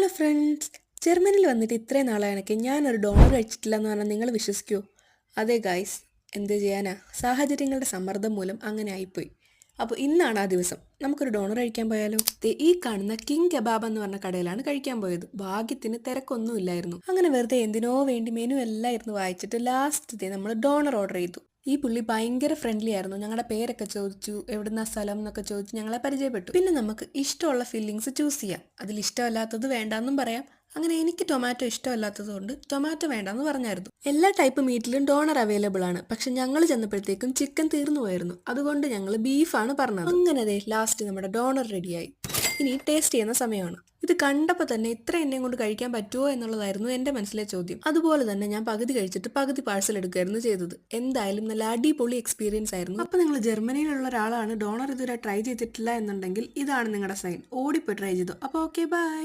Hello friends. ജർമ്മനിയിൽ വന്നിട്ട് ഇത്രയും നാളായണക്ക് ഞാനൊരു ഡോണർ കഴിച്ചിട്ടില്ല എന്ന് പറഞ്ഞാൽ നിങ്ങൾ വിശ്വസിക്കുമോ അതെ ഗായ്സ് എന്ത് ചെയ്യാനാ? സാഹചര്യങ്ങളുടെ സമ്മർദ്ദം മൂലം അങ്ങനെ ആയിപ്പോയി. അപ്പോൾ ഇന്നാണ് ആ ദിവസം. നമുക്കൊരു ഡോണർ കഴിക്കാൻ പോയാലോ? ഈ കാണുന്ന കിങ് കബാബ് എന്ന് പറഞ്ഞ കടയിലാണ് കഴിക്കാൻ പോയത്. ഭാഗ്യത്തിന് തിരക്കൊന്നും ഇല്ലായിരുന്നു അങ്ങനെ വെറുതെ എന്തിനോ വേണ്ടി മെനു എല്ലാം ഇരുന്ന് വായിച്ചിട്ട് ലാസ്റ്റ് നമ്മൾ ഡോണർ ഓർഡർ ചെയ്തു. ഈ പുള്ളി ഭയങ്കര ഫ്രണ്ട്ലി ആയിരുന്നു. ഞങ്ങളുടെ പേരൊക്കെ ചോദിച്ചു എവിടുന്ന സ്ഥലം? എന്നൊക്കെ ചോദിച്ച് ഞങ്ങളെ പരിചയപ്പെട്ടു. പിന്നെ നമുക്ക് ഇഷ്ടമുള്ള ഫീലിങ്സ് ചൂസ് ചെയ്യാം. അതിൽ ഇഷ്ടമല്ലാത്തത് വേണ്ടാന്നും പറയാം. അങ്ങനെ എനിക്ക് ടൊമാറ്റോ ഇഷ്ടമല്ലാത്തത് കൊണ്ട് ടൊമാറ്റോ വേണ്ടെന്ന് പറഞ്ഞായിരുന്നു. എല്ലാ ടൈപ്പ് മീറ്റിലും ഡോണർ അവൈലബിൾ ആണ്. പക്ഷെ ഞങ്ങൾ ചെന്നപ്പോഴത്തേക്കും ചിക്കൻ തീർന്നു പോയിരുന്നു. അതുകൊണ്ട് ഞങ്ങൾ ബീഫാണ് പറഞ്ഞത്. അങ്ങനെ ലാസ്റ്റ് നമ്മുടെ ഡോണർ റെഡിയായി ഇനി ടേസ്റ്റ് ചെയ്യുന്ന സമയമാണ്. ഇത് കണ്ടപ്പോൾ തന്നെ ഇത്ര എണ്ണയും കൊണ്ട് കഴിക്കാൻ പറ്റുമോ എന്നുള്ളതായിരുന്നു എന്റെ മനസ്സിലെ ചോദ്യം. അതുപോലെ തന്നെ ഞാൻ പകുതി കഴിച്ചിട്ട് പകുതി പാഴ്സൽ എടുക്കുകയായിരുന്നു ചെയ്തത്. എന്തായാലും നല്ല അടിപൊളി എക്സ്പീരിയൻസ് ആയിരുന്നു. അപ്പോൾ നിങ്ങൾ ജർമ്മനിയിലുള്ള ഒരാളാണ്. ഡോണർ ഇതുവരെ ട്രൈ ചെയ്തിട്ടില്ല എന്നുണ്ടെങ്കിൽ ഇതാണ് നിങ്ങളുടെ സൈൻ ഓടിപ്പോയി ട്രൈ ചെയ്തു. അപ്പോൾ ഓക്കെ ബൈ